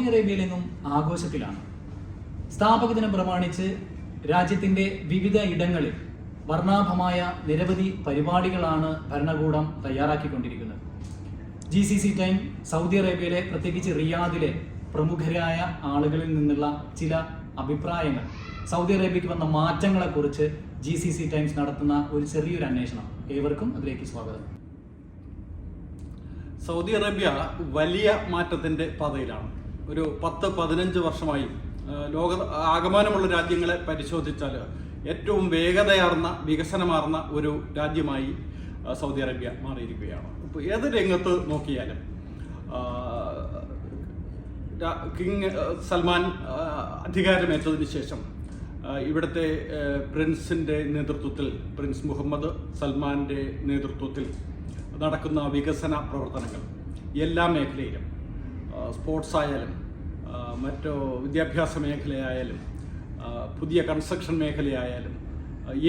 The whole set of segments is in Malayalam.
രാജ്യം ആഘോഷത്തിലാണ്. സ്ഥാപക ദിനം പ്രമാണിച്ച് രാജ്യത്തിന്റെ വിവിധ ഇടങ്ങളിൽ വർണാഭമായ നിരവധി പരിപാടികളാണ് ഭരണകൂടം തയ്യാറാക്കിക്കൊണ്ടിരിക്കുന്നത്. G C C time Saudi അറേബ്യയിലെ പ്രത്യേകിച്ച് റിയാദിലെ പ്രമുഖരായ ആളുകളിൽ നിന്നുള്ള ചില അഭിപ്രായങ്ങൾ. സൗദി അറേബ്യയ്ക്ക് വന്ന മാറ്റങ്ങളെക്കുറിച്ച് ജി സി സി ടൈംസ് നടത്തുന്ന ഒരു ചെറിയൊരു അന്വേഷണം. ഏവർക്കും അതിലേക്ക് സ്വാഗതം. സൗദി അറേബ്യ വലിയ മാറ്റത്തിന്റെ പാതയിലാണ്. ഒരു പത്ത് പതിനഞ്ച് വർഷമായി ലോക ആകമാനമുള്ള രാജ്യങ്ങളെ പരിശോധിച്ചാൽ ഏറ്റവും വേഗതയാർന്ന വികസനമാർന്ന ഒരു രാജ്യമായി സൗദി അറേബ്യ മാറിയിരിക്കുകയാണ്. ഇപ്പോൾ ഏത് രംഗത്ത് നോക്കിയാലും കിങ് സൽമാൻ അധികാരമേറ്റതിന് ശേഷം ഇവിടുത്തെ പ്രിൻസിന്റെ നേതൃത്വത്തിൽ പ്രിൻസ് മുഹമ്മദ് സൽമാന്റെ നേതൃത്വത്തിൽ നടക്കുന്ന വികസന പ്രവർത്തനങ്ങൾ എല്ലാ മേഖലയിലും സ്പോർട്സ് ആയാലും മറ്റു വിദ്യാഭ്യാസ മേഖലയായാലും പുതിയ കൺസ്ട്രക്ഷൻ മേഖലയായാലും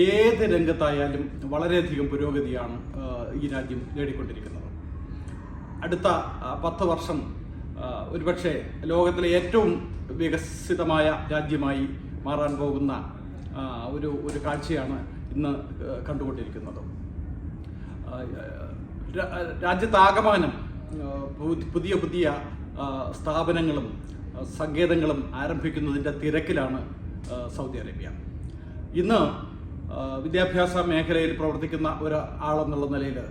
ഏത് രംഗത്തായാലും വളരെയധികം പുരോഗതിയാണ് ഈ രാജ്യം നേടിക്കൊണ്ടിരിക്കുന്നത്. അടുത്ത പത്ത് വർഷം ഒരുപക്ഷെ ലോകത്തിലെ ഏറ്റവും വികസിതമായ രാജ്യമായി മാറാൻ പോകുന്ന ഒരു ഒരു കാഴ്ചയാണ് ഇന്ന് കണ്ടുകൊണ്ടിരിക്കുന്നത്. രാജ്യത്താകമാനം പുതിയ പുതിയ സ്ഥാപനങ്ങളും സങ്കേതങ്ങളും ആരംഭിക്കുന്നതിന്റെ തിരക്കിലാണ് സൗദി അറേബ്യ. ഇന്ന് വിദ്യാഭ്യാസ മേഖലയിൽ പ്രവർത്തിക്കുന്ന ഒരാളെന്നുള്ള നിലയിൽ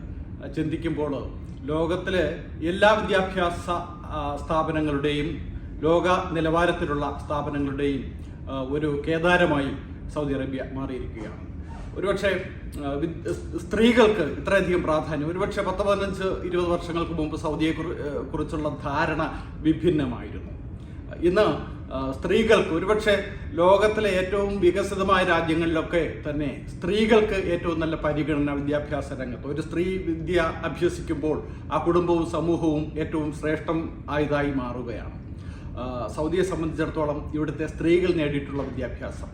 ചിന്തിക്കുമ്പോൾ ലോകത്തിലെ എല്ലാ വിദ്യാഭ്യാസ സ്ഥാപനങ്ങളുടെയും ലോക നിലവാരത്തിലുള്ള സ്ഥാപനങ്ങളുടെയും ഒരു കേദാരമായി സൗദി അറേബ്യ മാറിയിരിക്കുകയാണ്. ഒരുപക്ഷെ സ്ത്രീകൾക്ക് ഇത്രയധികം പ്രാധാന്യം ഒരുപക്ഷെ പത്ത് പതിനഞ്ച് ഇരുപത് വർഷങ്ങൾക്ക് മുമ്പ് സൗദിയെ കുറി- കുറിച്ചുള്ള ധാരണ വിഭിന്നമായിരുന്നു. ഇന്ന് സ്ത്രീകൾക്ക് ഒരുപക്ഷെ ലോകത്തിലെ ഏറ്റവും വികസിതമായ രാജ്യങ്ങളിലൊക്കെ തന്നെ സ്ത്രീകൾക്ക് ഏറ്റവും നല്ല പരിഗണന വിദ്യാഭ്യാസ രംഗത്ത്. ഒരു സ്ത്രീ വിദ്യ അഭ്യസിക്കുമ്പോൾ ആ കുടുംബവും സമൂഹവും ഏറ്റവും ശ്രേഷ്ഠം ആയതായി മാറുകയാണ്. സൗദിയെ സംബന്ധിച്ചിടത്തോളം ഇവിടുത്തെ സ്ത്രീകൾ നേടിയിട്ടുള്ള വിദ്യാഭ്യാസം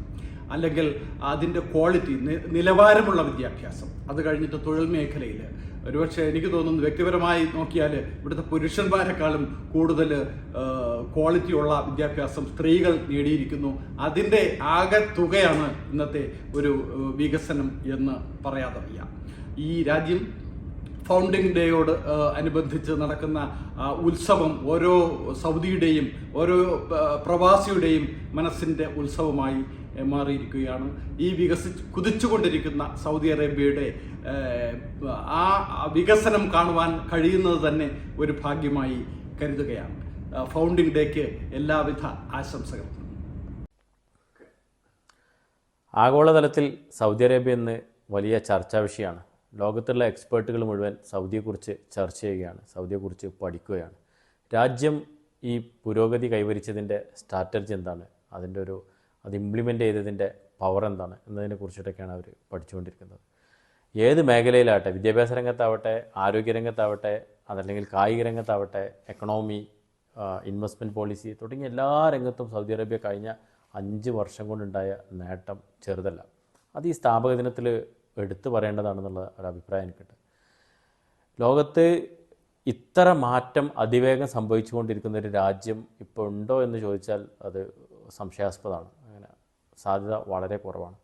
അല്ലെങ്കിൽ അതിന്റെ ക്വാളിറ്റി നിലവാരമുള്ള വിദ്യാഭ്യാസം. അത് കഴിഞ്ഞിട്ട് തൊഴിൽ മേഖലയിൽ ഒരുപക്ഷെ എനിക്ക് തോന്നുന്നു വ്യക്തിപരമായി നോക്കിയാൽ ഇവിടുത്തെ പുരുഷന്മാരെക്കാളും കൂടുതൽ ക്വാളിറ്റിയുള്ള വിദ്യാഭ്യാസം സ്ത്രീകൾ നേടിയിരിക്കുന്നു. അതിന്റെ ആകെ തുകയാണ് ഇന്നത്തെ ഒരു വികസനം എന്ന് പറയാതെ വയ്യ ഈ രാജ്യം ഫൗണ്ടിങ് ഡേയോട് അനുബന്ധിച്ച് നടക്കുന്ന ഉത്സവം ഓരോ സൗദിയുടെയും ഓരോ പ്രവാസിയുടെയും മനസ്സിന്റെ ഉത്സവമായി മാറിയിരിക്കുകയാണ് ഈ വികസി കുതിച്ചുകൊണ്ടിരിക്കുന്ന സൗദി അറേബ്യയുടെ ആ, വികസനം കാണുവാൻ കഴിയുന്നത് തന്നെ ഒരു ഭാഗ്യമായി കരുതുകയാണ്. ഫൗണ്ടിംഗ് ഡേക്ക് എല്ലാവിധ ആശംസകളും. ആഗോളതലത്തിൽ സൗദി അറേബ്യ ഇന്ന് വലിയ ചർച്ചാ വിഷയമാണ്. ലോകത്തുള്ള എക്സ്പേർട്ടുകൾ മുഴുവൻ സൗദിയെക്കുറിച്ച് ചർച്ച ചെയ്യുകയാണ് സൗദിയെക്കുറിച്ച് പഠിക്കുകയാണ്. രാജ്യം ഈ പുരോഗതി കൈവരിച്ചതിന്റെ സ്ട്രാറ്റജി എന്താണ്? അതിന്റെ ഒരു അത് ഇംപ്ലിമെന്റ് ചെയ്തതിന്റെ പവർ എന്താണ് എന്നതിനെ കുറിച്ചിട്ടൊക്കെയാണ് അവർ പഠിച്ചുകൊണ്ടിരിക്കുന്നത്. ഏത് മേഖലയിലാവട്ടെ വിദ്യാഭ്യാസ രംഗത്താവട്ടെ ആരോഗ്യ രംഗത്താവട്ടെ അതല്ലെങ്കിൽ കായിക രംഗത്താവട്ടെ എക്കണോമി ഇൻവെസ്റ്റ്മെന്റ് പോളിസി തുടങ്ങിയ എല്ലാ രംഗത്തും സൗദി അറേബ്യ കഴിഞ്ഞ അഞ്ച് വർഷം കൊണ്ടുണ്ടായ നേട്ടം ചെറുതല്ല. അത് ഈ സ്ഥാപക ദിനത്തിൽ എടുത്തു പറയേണ്ടതാണെന്നുള്ള ഒരു അഭിപ്രായം എനിക്കുണ്ട്. ലോകത്ത് ഇത്ര മാറ്റം അതിവേഗം സംഭവിച്ചുകൊണ്ടിരിക്കുന്ന ഒരു രാജ്യം ഇപ്പോൾ ഉണ്ടോ എന്ന് ചോദിച്ചാൽ അത് സംശയാസ്പദമാണ്. സാധ്യത വളരെ കുറവാണ്.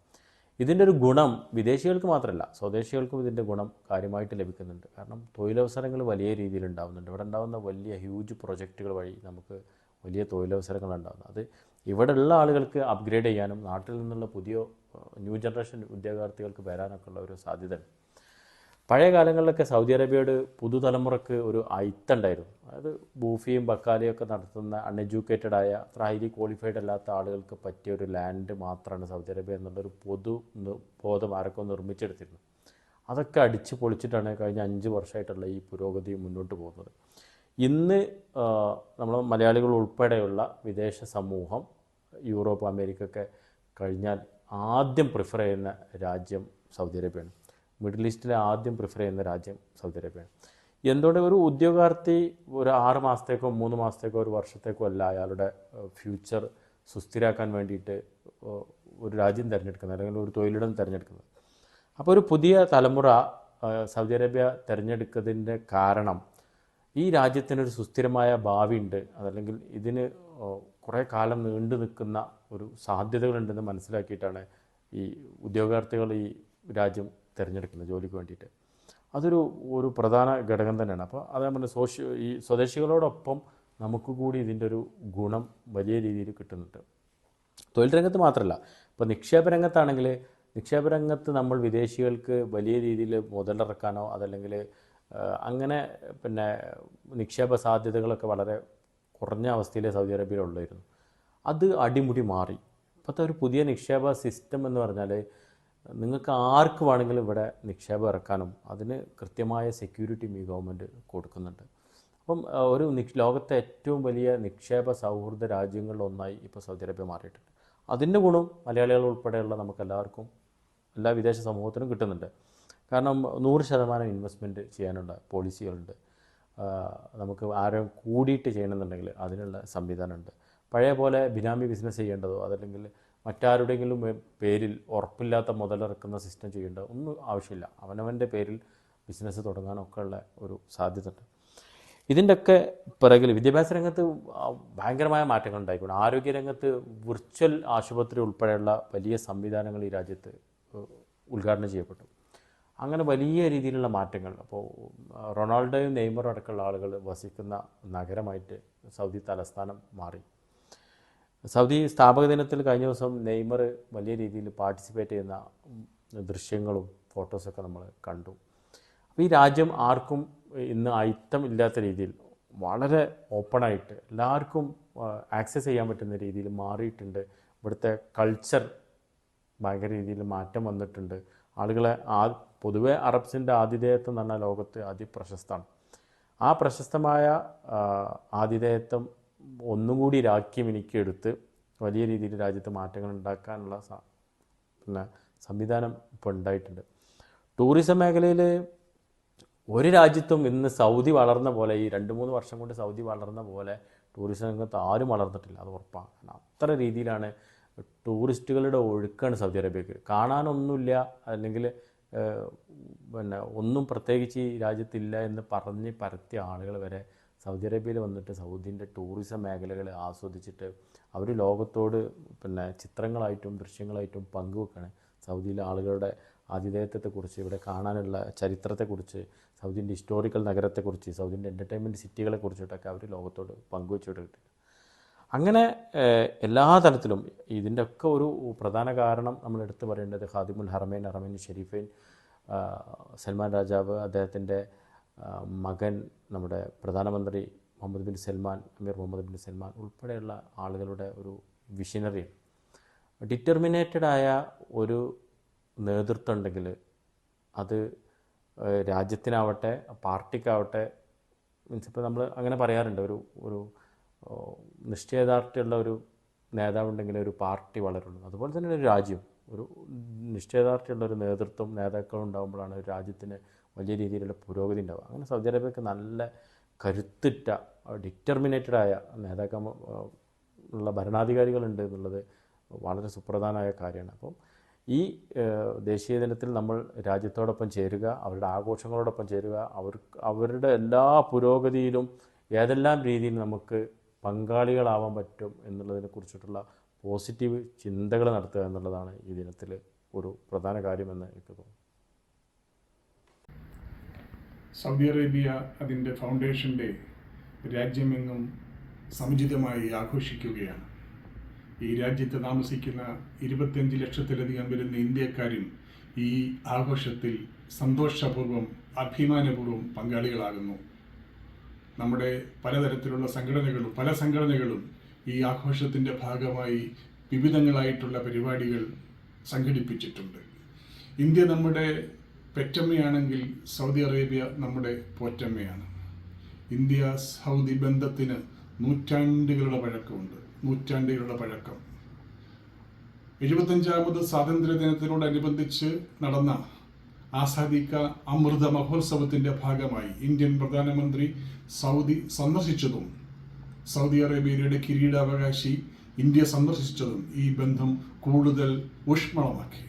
ഇതിന്റെ ഒരു ഗുണം വിദേശികൾക്ക് മാത്രമല്ല സ്വദേശികൾക്കും ഇതിന്റെ ഗുണം കാര്യമായിട്ട് ലഭിക്കുന്നുണ്ട്. കാരണം തൊഴിലവസരങ്ങൾ വലിയ രീതിയിൽ ഉണ്ടാകുന്നുണ്ട് ഇവിടെ ഉണ്ടാകുന്ന വലിയ ഹ്യൂജ് പ്രൊജക്റ്റുകൾ വഴി നമുക്ക് വലിയ തൊഴിലവസരങ്ങൾ ഉണ്ടാകുന്നു അത് ഇവിടെ ഉള്ള ആളുകൾക്ക് അപ്ഗ്രേഡ് ചെയ്യാനും നാട്ടിൽ നിന്നുള്ള പുതിയ ന്യൂ ജനറേഷൻ ഉദ്യോഗാർത്ഥികൾക്ക് വരാനൊക്കെ ഉള്ള ഒരു സാധ്യതയുണ്ട്. പഴയ കാലങ്ങളിലൊക്കെ സൗദി അറേബ്യയോട് പുതുതലമുറക്ക് ഒരു അയിത്തുണ്ടായിരുന്നു. അതായത് ബൂഫിയും ബക്കാലിയും ഒക്കെ നടത്തുന്ന അൺഎഡ്യൂക്കേറ്റഡ് ആയ അത്ര ഹൈലി ക്വാളിഫൈഡ് അല്ലാത്ത ആളുകൾക്ക് പറ്റിയ ഒരു ലാൻഡ് മാത്രമാണ് സൗദി അറേബ്യ എന്നുള്ളൊരു പൊതു ബോധം ആരൊക്കെ നിർമ്മിച്ചെടുത്തിരുന്നു. അതൊക്കെ അടിച്ച് പൊളിച്ചിട്ടാണ് കഴിഞ്ഞ അഞ്ച് വർഷമായിട്ടുള്ള ഈ പുരോഗതി മുന്നോട്ട് പോകുന്നത്. ഇന്ന് നമ്മൾ മലയാളികൾ ഉൾപ്പെടെയുള്ള വിദേശ സമൂഹം യൂറോപ്പ് അമേരിക്ക കഴിഞ്ഞാൽ ആദ്യം പ്രിഫർ ചെയ്യുന്ന രാജ്യം സൗദി അറേബ്യയാണ്. മിഡിൽ ഈസ്റ്റിലെ ആദ്യം പ്രിഫർ ചെയ്യുന്ന രാജ്യം സൗദി അറേബ്യയാണ് എന്തുകൊണ്ട് ഒരു ഉദ്യോഗാർത്ഥി ഒരു ആറ് മാസത്തേക്കോ മൂന്ന് മാസത്തേക്കോ ഒരു വർഷത്തേക്കോ അല്ല അയാളുടെ ഫ്യൂച്ചർ സുസ്ഥിരാക്കാൻ വേണ്ടിയിട്ട് ഒരു രാജ്യം തിരഞ്ഞെടുക്കുന്നത് അല്ലെങ്കിൽ ഒരു തൊഴിലിടം തിരഞ്ഞെടുക്കുന്നത്? അപ്പോൾ ഒരു പുതിയ തലമുറ സൗദി അറേബ്യ തിരഞ്ഞെടുക്കുന്നതിന്റെ കാരണം ഈ രാജ്യത്തിനൊരു സുസ്ഥിരമായ ഭാവിയുണ്ട് അതല്ലെങ്കിൽ ഇതിന് കുറേ കാലം നീണ്ടു നിൽക്കുന്ന ഒരു സാധ്യതകളുണ്ടെന്ന് മനസ്സിലാക്കിയിട്ടാണ് ഈ ഉദ്യോഗാർത്ഥികൾ ഈ രാജ്യം തിരഞ്ഞെടുക്കുന്നത് ജോലിക്ക് വേണ്ടിയിട്ട്. അതൊരു ഒരു പ്രധാന ഘടകം തന്നെയാണ്. അപ്പോൾ അതേ പറഞ്ഞ സോഷ്യ ഈ സ്വദേശികളോടൊപ്പം നമുക്ക് കൂടി ഇതിന്റെ ഒരു ഗുണം വലിയ രീതിയിൽ കിട്ടുന്നുണ്ട്. തൊഴിൽ രംഗത്ത് മാത്രമല്ല ഇപ്പോൾ നിക്ഷേപ രംഗത്താണെങ്കിൽ നിക്ഷേപ രംഗത്ത് നമ്മൾ വിദേശികൾക്ക് വലിയ രീതിയിൽ മുതലിറക്കാനോ അതല്ലെങ്കിൽ അങ്ങനെ പിന്നെ നിക്ഷേപ സാധ്യതകളൊക്കെ വളരെ കുറഞ്ഞ അവസ്ഥയിലെ സൗദി അറേബ്യയിലുള്ളായിരുന്നു. അത് അടിമുടി മാറി. ഇപ്പോഴത്തെ ഒരു പുതിയ നിക്ഷേപ സിസ്റ്റം എന്ന് പറഞ്ഞാൽ നിങ്ങൾക്ക് ആർക്ക് വേണമെങ്കിലും ഇവിടെ നിക്ഷേപം ഇറക്കാനും അതിന് കൃത്യമായ സെക്യൂരിറ്റിയും ഈ ഗവൺമെന്റ് കൊടുക്കുന്നുണ്ട്. അപ്പം ഒരു നിക്ഷ ലോകത്തെ ഏറ്റവും വലിയ നിക്ഷേപ സൗഹൃദ രാജ്യങ്ങളിലൊന്നായി ഇപ്പോൾ സൗദി അറേബ്യ മാറിയിട്ടുണ്ട്. അതിന്റെ ഗുണം മലയാളികൾ ഉൾപ്പെടെയുള്ള നമുക്ക് എല്ലാവർക്കും എല്ലാ വിദേശ സമൂഹത്തിനും കിട്ടുന്നുണ്ട്. കാരണം നൂറ് ശതമാനം ഇൻവെസ്റ്റ്മെന്റ് ചെയ്യാനുള്ള പോളിസികളുണ്ട് നമുക്ക് ആരും കൂടിയിട്ട് ചെയ്യണമെന്നുണ്ടെങ്കിൽ അതിനുള്ള സംവിധാനമുണ്ട്. പഴയ പോലെ ബിനാമി ബിസിനസ് ചെയ്യേണ്ടതോ അതല്ലെങ്കിൽ മറ്റാരുടെയെങ്കിലും പേരിൽ ഉറപ്പില്ലാത്ത മുതലിറക്കുന്ന സിസ്റ്റം ചെയ്യേണ്ട ഒന്നും ആവശ്യമില്ല. അവനവന്റെ പേരിൽ ബിസിനസ് തുടങ്ങാനൊക്കെ ഉള്ള ഒരു സാധ്യത ഉണ്ട് ഇതിന്റെയൊക്കെ പിറകിൽ വിദ്യാഭ്യാസ രംഗത്ത് ഭയങ്കരമായ മാറ്റങ്ങൾ ഉണ്ടായിക്കൊണ്ട് ആരോഗ്യരംഗത്ത് വിർച്വൽ ആശുപത്രി ഉൾപ്പെടെയുള്ള വലിയ സംവിധാനങ്ങൾ ഈ രാജ്യത്ത് ഉദ്ഘാടനം ചെയ്യപ്പെട്ടു. അങ്ങനെ വലിയ രീതിയിലുള്ള മാറ്റങ്ങൾ അപ്പോൾ റൊണാൾഡോയും നെയ്മറും അടക്കമുള്ള ആളുകൾ വസിക്കുന്ന നഗരമായിട്ട് സൗദി തലസ്ഥാനം മാറി. സൗദി സ്ഥാപക ദിനത്തിൽ കഴിഞ്ഞ ദിവസം നെയ്മർ വലിയ രീതിയിൽ പാർട്ടിസിപ്പേറ്റ് ചെയ്യുന്ന ദൃശ്യങ്ങളും ഫോട്ടോസൊക്കെ നമ്മൾ കണ്ടു. അപ്പോൾ ഈ രാജ്യം ആർക്കും ഇന്ന് അയിത്തം ഇല്ലാത്ത രീതിയിൽ വളരെ ഓപ്പണായിട്ട് എല്ലാവർക്കും ആക്സസ് ചെയ്യാൻ പറ്റുന്ന രീതിയിൽ മാറിയിട്ടുണ്ട്. ഇവിടുത്തെ കൾച്ചർ ഭയങ്കര രീതിയിൽ മാറ്റം വന്നിട്ടുണ്ട്. ആളുകളെ ആ പൊതുവെ അറബ്സിന്റെ ആതിഥേയത്വം എന്ന് പറഞ്ഞാൽ ലോകത്ത് അതിപ്രശസ്തമാണ്. ആ പ്രശസ്തമായ ആതിഥേയത്വം ഒന്നും കൂടി രാജ്യം എനിക്കെടുത്ത് വലിയ രീതിയിൽ രാജ്യത്ത് മാറ്റങ്ങൾ ഉണ്ടാക്കാനുള്ള പിന്നെ സംവിധാനം ഇപ്പോൾ ഉണ്ടായിട്ടുണ്ട്. ടൂറിസം മേഖലയിൽ ഒരു രാജ്യത്തും ഇന്ന് സൗദി വളർന്ന പോലെ ഈ രണ്ട് മൂന്ന് വർഷം കൊണ്ട് സൗദി വളർന്ന പോലെ ടൂറിസം രംഗത്ത് ആരും വളർന്നിട്ടില്ല അത് ഉറപ്പാണ്. അത്ര രീതിയിലാണ് ടൂറിസ്റ്റുകളുടെ ഒഴുക്കാണ് സൗദി അറേബ്യക്ക്. കാണാനൊന്നുമില്ല അല്ലെങ്കിൽ പിന്നെ ഒന്നും പ്രത്യേകിച്ച് ഈ രാജ്യത്തില്ല എന്ന് പറഞ്ഞ് പരത്തിയ ആളുകൾ വരെ സൗദി അറേബ്യയിൽ വന്നിട്ട് സൗദിന്റെ ടൂറിസം മേഖലകൾ ആസ്വദിച്ചിട്ട് അവർ ലോകത്തോട് പിന്നെ ചിത്രങ്ങളായിട്ടും ദൃശ്യങ്ങളായിട്ടും പങ്കുവെക്കുകയാണ് സൗദിയിലെ ആളുകളുടെ ആതിഥേയത്വത്തെക്കുറിച്ച് ഇവിടെ കാണാനുള്ള ചരിത്രത്തെക്കുറിച്ച് സൗദിന്റെ ഹിസ്റ്റോറിക്കൽ നഗരത്തെക്കുറിച്ച് സൗദിന്റെ എന്റർടൈൻമെന്റ് സിറ്റികളെ കുറിച്ചിട്ടൊക്കെ അവർ ലോകത്തോട് പങ്കുവെച്ചിട്ടുണ്ട് അങ്ങനെ എല്ലാ തലത്തിലും ഇതിന്റെയൊക്കെ ഒരു പ്രധാന കാരണം നമ്മൾ എടുത്തു പറയേണ്ടത് ഖാദിമുൽ ഹറമൈൻ ഹറമൈൻ ഷെരീഫൈൻ സൽമാൻ രാജാവ് അദ്ദേഹത്തിന്റെ മകൻ നമ്മുടെ പ്രധാനമന്ത്രി Mohammed bin Salman Amir Mohammed bin Salman ഉൾപ്പെടെയുള്ള ആളുകളുടെ ഒരു വിഷനറി ആയ ഒരു നേതൃത്വം ഉണ്ടെങ്കിൽ അത് രാജ്യത്തിനാവട്ടെ പാർട്ടിക്കാവട്ടെ മീൻസ് ഇപ്പോൾ നമ്മൾ അങ്ങനെ പറയാറുണ്ട് ഒരു ഒരു നിശ്ചയദാർഢ്യമുള്ള ഒരു നേതാവുണ്ടെങ്കിൽ ഒരു പാർട്ടി വളരുള്ളൂ. അതുപോലെ തന്നെ ഒരു രാജ്യം ഒരു നിശ്ചയദാർഢ്യമുള്ള ഒരു നേതൃത്വം നേതാക്കളുണ്ടാകുമ്പോഴാണ് ഒരു രാജ്യത്തിന് വലിയ രീതിയിലുള്ള പുരോഗതി ഉണ്ടാവുക. അങ്ങനെ സൗദി അറേബ്യക്ക് നല്ല കരുത്തുറ്റ ഡിറ്റർമിനേറ്റഡ് ആയ നേതാക്ക ഉള്ള ഭരണാധികാരികളുണ്ട് എന്നുള്ളത് വളരെ സുപ്രധാനമായ കാര്യമാണ്. അപ്പം ഈ ദേശീയ ദിനത്തിൽ നമ്മൾ രാജ്യത്തോടൊപ്പം ചേരുക അവരുടെ ആഘോഷങ്ങളോടൊപ്പം ചേരുക അവർ അവരുടെ എല്ലാ പുരോഗതിയിലും ഏതെല്ലാം രീതിയിൽ നമുക്ക് പങ്കാളികളാവാൻ പറ്റും എന്നുള്ളതിനെ കുറിച്ചിട്ടുള്ള പോസിറ്റീവ് ചിന്തകൾ നടത്തുക എന്നുള്ളതാണ് ഈ ദിനത്തിൽ ഒരു പ്രധാന കാര്യമെന്ന് എനിക്ക് തോന്നുന്നു. സൗദി അറേബ്യ അതിന്റെ ഫൗണ്ടേഷൻ ഡേ രാജ്യമെങ്ങും സമുചിതമായി ആഘോഷിക്കുകയാണ്. ഈ രാജ്യത്ത് താമസിക്കുന്ന ഇരുപത്തിയഞ്ച് ലക്ഷത്തിലധികം വരുന്ന ഇന്ത്യക്കാരും ഈ ആഘോഷത്തിൽ സന്തോഷപൂർവം അഭിമാനപൂർവം പങ്കാളികളാകുന്നു. നമ്മുടെ പലതരത്തിലുള്ള സംഘടനകളും പല സംഘടനകളും ഈ ആഘോഷത്തിന്റെ ഭാഗമായി വിവിധങ്ങളായിട്ടുള്ള പരിപാടികൾ സംഘടിപ്പിച്ചിട്ടുണ്ട്. ഇന്ത്യ നമ്മുടെ പെറ്റമ്മയാണെങ്കിൽ സൗദി അറേബ്യ നമ്മുടെ പോറ്റമ്മയാണ്. ഇന്ത്യ സൗദി ബന്ധത്തിന് നൂറ്റാണ്ടുകളുടെ പഴക്കമുണ്ട്. നൂറ്റാണ്ടുകളുടെ പഴക്കം. എഴുപത്തഞ്ചാമത് സ്വാതന്ത്ര്യ ദിനത്തിനോടനുബന്ധിച്ച് നടന്ന ആസാദിക്ക അമൃത മഹോത്സവത്തിന്റെ ഭാഗമായി ഇന്ത്യൻ പ്രധാനമന്ത്രി സൗദി സന്ദർശിച്ചതും സൗദി അറേബ്യയുടെ കിരീടാവകാശി ഇന്ത്യ സന്ദർശിച്ചതും ഈ ബന്ധം കൂടുതൽ ഊഷ്മളമാക്കി.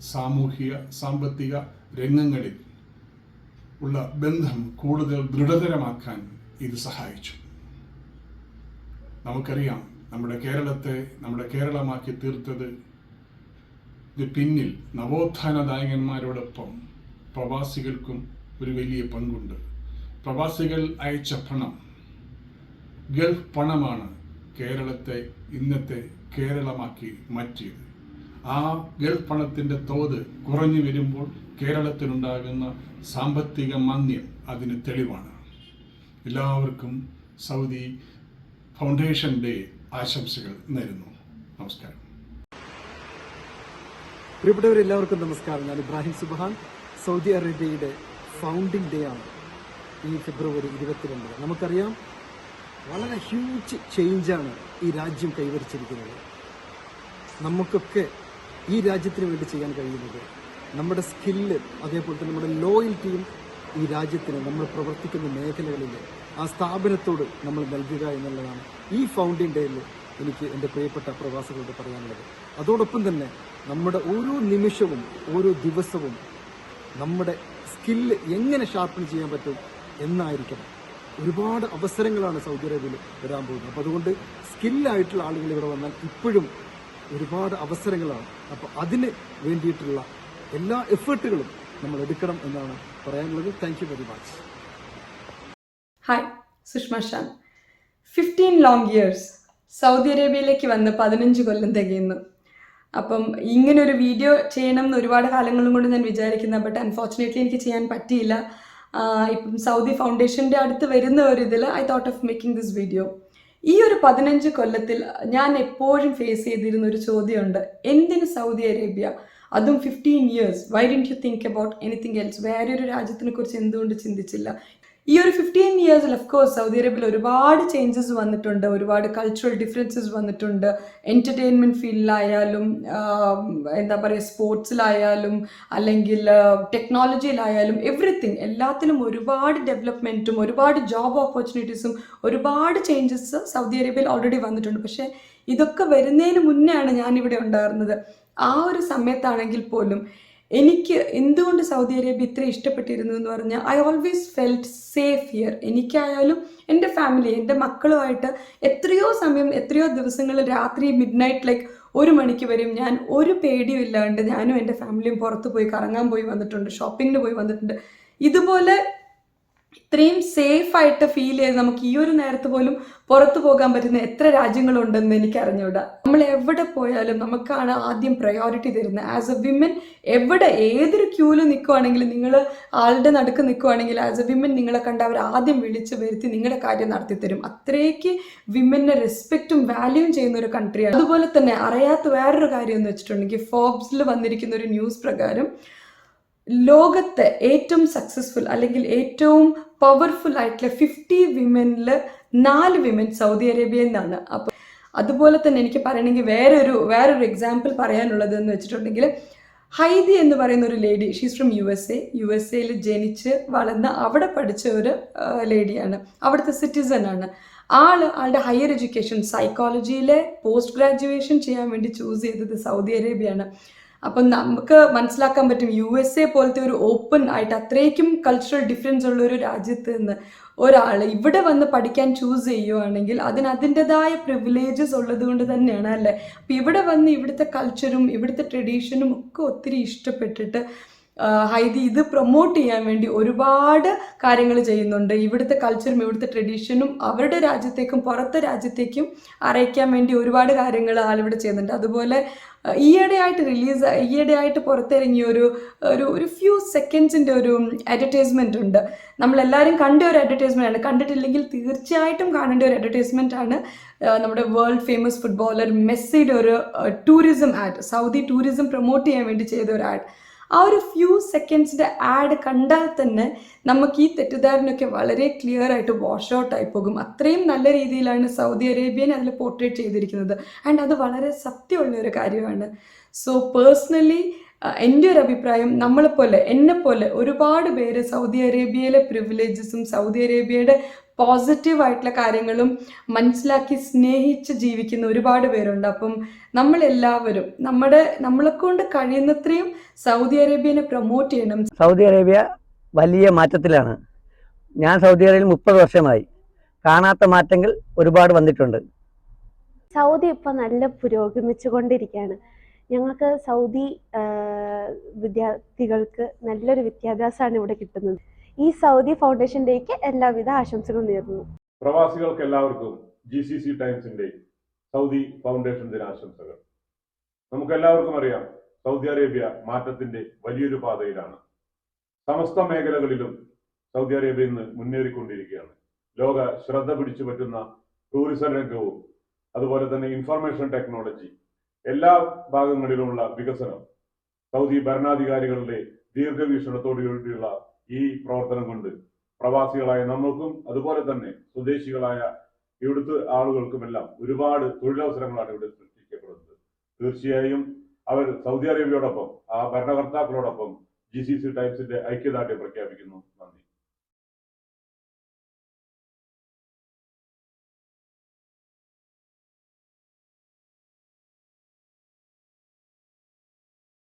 സാമൂഹിക സാമ്പത്തിക രംഗങ്ങളിൽ ഉള്ള ബന്ധം കൂടുതൽ ദൃഢതരമാക്കാൻ ഇത് സഹായിച്ചു. നമുക്കറിയാം നമ്മുടെ കേരളത്തെ നമ്മുടെ കേരളമാക്കി തീർത്തത് പിന്നിൽ നവോത്ഥാന നായകന്മാരോടൊപ്പം പ്രവാസികൾക്കും ഒരു വലിയ പങ്കുണ്ട്. പ്രവാസികൾ അയച്ച പണം ഗൾഫ് പണമാണ് കേരളത്തെ ഇന്നത്തെ കേരളമാക്കി മാറ്റിയത്. ആ ഗൾഫ് പണത്തിന്റെ തോത് കുറഞ്ഞു വരുമ്പോൾ കേരളത്തിനുണ്ടാകുന്ന സാമ്പത്തിക മാന്ദ്യം അതിന് തെളിവാണ്. എല്ലാവർക്കും സൗദി ഫൗണ്ടേഷൻ ഡേ ആശംസകൾ നേരുന്നു. നമസ്കാരം. പ്രിയപ്പെട്ടവരെല്ലാവർക്കും നമസ്കാരം. ഞാൻ ഇബ്രാഹിം സുബാൻ സൗദി അറേബ്യയുടെ ഫൗണ്ടിംഗ് ഡേ ആണ് ഈ ഫെബ്രുവരി ഇരുപത്തിരണ്ട് നമുക്കറിയാം വളരെ ഹ്യൂജ് ചേഞ്ചാണ് ഈ രാജ്യം കൈവരിച്ചിരിക്കുന്നത്. നമുക്കൊക്കെ ഈ രാജ്യത്തിന് വേണ്ടി ചെയ്യാൻ കഴിയുന്നത് നമ്മുടെ സ്കില്ല് അതേപോലെ തന്നെ നമ്മുടെ ലോയൽറ്റിയും ഈ രാജ്യത്തിന് നമ്മൾ പ്രവർത്തിക്കുന്ന മേഖലകളിൽ ആ സ്ഥാപനത്തോട് നമ്മൾ നൽകുക എന്നുള്ളതാണ് ഈ ഫൗണ്ടിംഗ് ഡേയിൽ എനിക്ക് എന്റെ പ്രിയപ്പെട്ട പ്രവാസികളോട് പറയാനുള്ളത്. അതോടൊപ്പം തന്നെ നമ്മുടെ ഓരോ നിമിഷവും ഓരോ ദിവസവും നമ്മുടെ സ്കില്ല് എങ്ങനെ ഷാർപ്പൺ ചെയ്യാൻ പറ്റും എന്നായിരിക്കണം. ഒരുപാട് അവസരങ്ങളാണ് സൗദി അറേബ്യയിൽ വരാൻ പോകുന്നത്. അപ്പോൾ അതുകൊണ്ട് സ്കില്ലായിട്ടുള്ള ആളുകൾ ഇവിടെ വന്നാൽ ഇപ്പോഴും ഒരുപാട് അവസരങ്ങളാണ്. അപ്പോൾ അതിന് വേണ്ടിയിട്ടുള്ള എല്ലാ എഫേർട്ടുകളും നമ്മൾ എടുക്കണം എന്നാണ് പറയാനുള്ളത്. Thank you very much hi Sushma Shan fifteen long years Saudi അറേബ്യയിലേക്ക് വന്ന് പതിനഞ്ച് കൊല്ലം തികയുന്നു. അപ്പം ഇങ്ങനെ ഒരു വീഡിയോ ചെയ്യണം എന്ന് ഒരുപാട് കാലങ്ങളും കൊണ്ട് ഞാൻ വിചാരിക്കുന്ന ബട്ട് അൺഫോർച്ചുനേറ്റ്ലി എനിക്ക് ചെയ്യാൻ പറ്റിയില്ല. ഇപ്പം സൗദി ഫൗണ്ടേഷന്റെ അടുത്ത് വരുന്ന ഒരു ഇതിൽ I thought of making this video ഈ ഒരു പതിനഞ്ച് കൊല്ലത്തിൽ ഞാൻ എപ്പോഴും ഫേസ് ചെയ്തിരുന്ന ഒരു ചോദ്യമുണ്ട്. എന്തിന് സൗദി അറേബ്യ? അതും fifteen years why didn't you think about anything else വേറെ ഒരു രാജ്യത്തിനെ കുറിച്ച് എന്തുകൊണ്ട് ചിന്തിച്ചില്ല? ഈ ഒരു ഫിഫ്റ്റീൻ ഇയേഴ്സിൽ ഓഫ് കോഴ്സ് സൗദി അറേബ്യയിൽ ഒരുപാട് ചേഞ്ചസ് വന്നിട്ടുണ്ട്. ഒരുപാട് കൾച്ചറൽ ഡിഫറൻസസ് വന്നിട്ടുണ്ട്. എന്റർടൈൻമെന്റ് ഫീൽഡിലായാലും എന്താ പറയുക സ്പോർട്സിലായാലും അല്ലെങ്കിൽ ടെക്നോളജിയിലായാലും എവറിത്തിങ് എല്ലാത്തിലും ഒരുപാട് ഡെവലപ്മെന്റും ഒരുപാട് ജോബ് ഓപ്പർച്യൂണിറ്റീസും ഒരുപാട് ചേഞ്ചസ് സൗദി അറേബ്യയിൽ ഓൾറെഡി വന്നിട്ടുണ്ട്. പക്ഷേ ഇതൊക്കെ വരുന്നതിന് മുന്നെയാണ് ഞാനിവിടെ ഉണ്ടായിരുന്നത്. ആ ഒരു സമയത്താണെങ്കിൽ പോലും എനിക്ക് എന്തുകൊണ്ട് സൗദി അറേബ്യ ഇത്ര ഇഷ്ടപ്പെട്ടിരുന്നു എന്ന് പറഞ്ഞാൽ I always felt safe here എനിക്കായാലും എന്റെ ഫാമിലി എന്റെ മക്കളുമായിട്ട് എത്രയോ സമയം എത്രയോ ദിവസങ്ങൾ രാത്രി മിഡ് നൈറ്റ് ലൈക്ക് ഒരു മണിക്ക് വരും ഞാൻ ഒരു പേടിയും ഇല്ലാണ്ട് ഞാനും എന്റെ ഫാമിലിയും പുറത്ത് പോയി കറങ്ങാൻ പോയി വന്നിട്ടുണ്ട് ഷോപ്പിങ്ങിന് പോയി വന്നിട്ടുണ്ട്. ഇതുപോലെ ഇത്രയും സേഫ് ആയിട്ട് ഫീൽ ചെയ്ത് നമുക്ക് ഈ ഒരു നേരത്ത് പോലും പുറത്തു പോകാൻ പറ്റുന്ന എത്ര രാജ്യങ്ങളുണ്ടെന്ന് എനിക്ക് അറിഞ്ഞൂടാ നമ്മൾ എവിടെ പോയാലും നമുക്കാണ് ആദ്യം പ്രയോറിറ്റി തരുന്നത്. ആസ് എ വിമൻ എവിടെ ഏതൊരു ക്യൂവിൽ നിൽക്കുവാണെങ്കിൽ നിങ്ങൾ ആളുടെ നടുക്ക് നിൽക്കുവാണെങ്കിൽ ആസ് എ വിമൻ നിങ്ങളെ കണ്ട് അവർ ആദ്യം വിളിച്ച് വരുത്തി നിങ്ങളുടെ കാര്യം നടത്തി തരും. അത്രയ്ക്ക് വിമനെ റെസ്പെക്റ്റും വാല്യൂവും ചെയ്യുന്ന ഒരു കൺട്രിയാണ് അതുപോലെ തന്നെ അറിയാത്ത വേറൊരു കാര്യം എന്ന് വെച്ചിട്ടുണ്ടെങ്കിൽ ഫോബ്സിൽ വന്നിരിക്കുന്ന ഒരു ന്യൂസ് പ്രകാരം ലോകത്തെ ഏറ്റവും സക്സസ്ഫുൾ അല്ലെങ്കിൽ ഏറ്റവും പവർഫുൾ ആയിട്ടുള്ള ഫിഫ്റ്റി വിമനിൽ നാല് വിമൻ സൗദി അറേബ്യയിൽ നിന്നാണ് അപ്പോൾ അതുപോലെ തന്നെ എനിക്ക് പറയണമെങ്കിൽ വേറൊരു വേറൊരു എക്സാമ്പിൾ പറയാനുള്ളത് എന്ന് വെച്ചിട്ടുണ്ടെങ്കിൽ ഹൈദി എന്ന് പറയുന്ന ഒരു lady she's from U S A U S എയിൽ ജനിച്ച് വളർന്ന് അവിടെ പഠിച്ച ഒരു ലേഡിയാണ് അവിടുത്തെ സിറ്റിസൺ ആണ്. ആൾ ആളുടെ ഹയർ എഡ്യൂക്കേഷൻ സൈക്കോളജിയിലെ പോസ്റ്റ് ഗ്രാജുവേഷൻ ചെയ്യാൻ വേണ്ടി ചൂസ് ചെയ്തത് സൗദി അറേബ്യയാണ് അപ്പം നമുക്ക് മനസ്സിലാക്കാൻ പറ്റും യു എസ് എ പോലത്തെ ഒരു ഓപ്പൺ ആയിട്ട് അത്രയ്ക്കും കൾച്ചറൽ ഡിഫറൻസ് ഉള്ള ഒരു രാജ്യത്ത് നിന്ന് ഒരാൾ ഇവിടെ വന്ന് പഠിക്കാൻ ചൂസ് ചെയ്യുവാണെങ്കിൽ അതിന് അതിന്റെതായ പ്രിവിലേജസ് ഉള്ളത് കൊണ്ട് തന്നെയാണ് അല്ലേ? അപ്പം ഇവിടെ വന്ന് ഇവിടുത്തെ കൾച്ചറും ഇവിടുത്തെ ട്രഡീഷനും ഒക്കെ ഒത്തിരി ഇഷ്ടപ്പെട്ടിട്ട് ഹൈദി ഇത് പ്രൊമോട്ട് ചെയ്യാൻ വേണ്ടി ഒരുപാട് കാര്യങ്ങൾ ചെയ്യുന്നുണ്ട്. ഇവിടുത്തെ കൾച്ചറും ഇവിടുത്തെ ട്രഡീഷനും അവരുടെ രാജ്യത്തേക്കും പുറത്തെ രാജ്യത്തേക്കും അറിയിക്കാൻ വേണ്ടി ഒരുപാട് കാര്യങ്ങൾ ആളിവിടെ ചെയ്യുന്നുണ്ട്. അതുപോലെ ഈയിടെയായിട്ട് റിലീസ് ഈയിടെയായിട്ട് പുറത്തിറങ്ങിയ ഒരു ഒരു ഒരു ഫ്യൂ സെക്കൻഡ്സിന്റെ ഒരു അഡ്വർടൈസ്മെന്റ് ഉണ്ട്. നമ്മളെല്ലാവരും കണ്ട ഒരു അഡ്വർടൈസ്മെന്റ് ആണ്. കണ്ടിട്ടില്ലെങ്കിൽ തീർച്ചയായിട്ടും കാണേണ്ട ഒരു അഡ്വർടൈസ്മെന്റ് ആണ് നമ്മുടെ വേൾഡ് ഫേമസ് ഫുട്ബോളർ മെസ്സിയുടെ ഒരു tourism ad Saudi tourism promote ചെയ്യാൻ വേണ്ടി ചെയ്ത ഒരു ആഡ് ആ ഒരു ഫ്യൂ സെക്കൻഡ്സിന്റെ ആഡ് കണ്ടാൽ തന്നെ നമുക്ക് ഈ തെറ്റിദ്ധാരണയൊക്കെ വളരെ ക്ലിയർ ആയിട്ട് വാഷ് ഔട്ട് ആയി പോകും. അത്രയും നല്ല രീതിയിലാണ് സൗദി അറേബ്യനെ അതിൽ പോർട്രേറ്റ് ചെയ്തിരിക്കുന്നത്. ആൻഡ് അത് വളരെ സത്യമുള്ള ഒരു കാര്യമാണ് സോ പേഴ്സണലി എന്റെ ഒരു അഭിപ്രായം നമ്മളെപ്പോലെ എന്നെപ്പോലെ ഒരുപാട് പേര് സൗദി അറേബ്യയിലെ പ്രിവിലേജസും സൗദി അറേബ്യയുടെ പോസിറ്റീവ് ആയിട്ടുള്ള കാര്യങ്ങളും മനസ്സിലാക്കി സ്നേഹിച്ച് ജീവിക്കുന്ന ഒരുപാട് പേരുണ്ട്. അപ്പം നമ്മളെല്ലാവരും നമ്മുടെ നമ്മളെക്കൊണ്ട് കഴിയുന്നത്രയും സൗദി അറേബ്യനെ പ്രൊമോട്ട് ചെയ്യണം. സൗദി അറേബ്യ വലിയ മാറ്റത്തിലാണ്. ഞാൻ സൗദി അറേബ്യയിൽ മുപ്പത് വർഷമായി. കാണാത്ത മാറ്റങ്ങൾ ഒരുപാട് വന്നിട്ടുണ്ട്. സൗദി ഇപ്പൊ നല്ല പുരോഗമിച്ചുകൊണ്ടിരിക്കുകയാണ് ഞങ്ങൾക്ക് സൗദി വിദ്യാർത്ഥികൾക്ക് നല്ലൊരു വിദ്യാഭ്യാസമാണ് ഇവിടെ കിട്ടുന്നത്. ഈ സൗദി ഫൗണ്ടേഷൻ ഡേക്ക് എല്ലാവിധ ആശംസകളും നേരുന്നു. പ്രവാസികൾക്ക് എല്ലാവർക്കും ജി സി സി ടൈംസിന്റെ സൗദി ഫൗണ്ടേഷൻ ദിനാശംസകൾ നമുക്ക് എല്ലാവർക്കും അറിയാം സൗദി അറേബ്യ മാറ്റത്തിന്റെ വലിയൊരു പാതയിലാണ്. സമസ്ത മേഖലകളിലും സൗദി അറേബ്യ ഇന്ന് മുന്നേറിക്കൊണ്ടിരിക്കുകയാണ്. ലോക ശ്രദ്ധ പിടിച്ചു പറ്റുന്ന ടൂറിസം രംഗവും അതുപോലെ തന്നെ ഇൻഫർമേഷൻ ടെക്നോളജി എല്ലാ ഭാഗങ്ങളിലുമുള്ള വികസനം സൗദി ഭരണാധികാരികളുടെ ദീർഘവീക്ഷണത്തോടുകൂടിയുള്ള ഈ പ്രവർത്തനം കൊണ്ട് പ്രവാസികളായ നമ്മൾക്കും അതുപോലെ തന്നെ സ്വദേശികളായ ഇവിടുത്തെ ആളുകൾക്കുമെല്ലാം ഒരുപാട് തൊഴിലവസരങ്ങളാണ് ഇവിടെ സൃഷ്ടിക്കപ്പെടുന്നത്. തീർച്ചയായും അവർ സൗദി അറേബ്യയോടൊപ്പം ആ ഭരണകർത്താക്കളോടൊപ്പം ജി സി സി ടൈംസിന്റെ ഐക്യദാർഢ്യം പ്രഖ്യാപിക്കുന്നു. നന്ദി.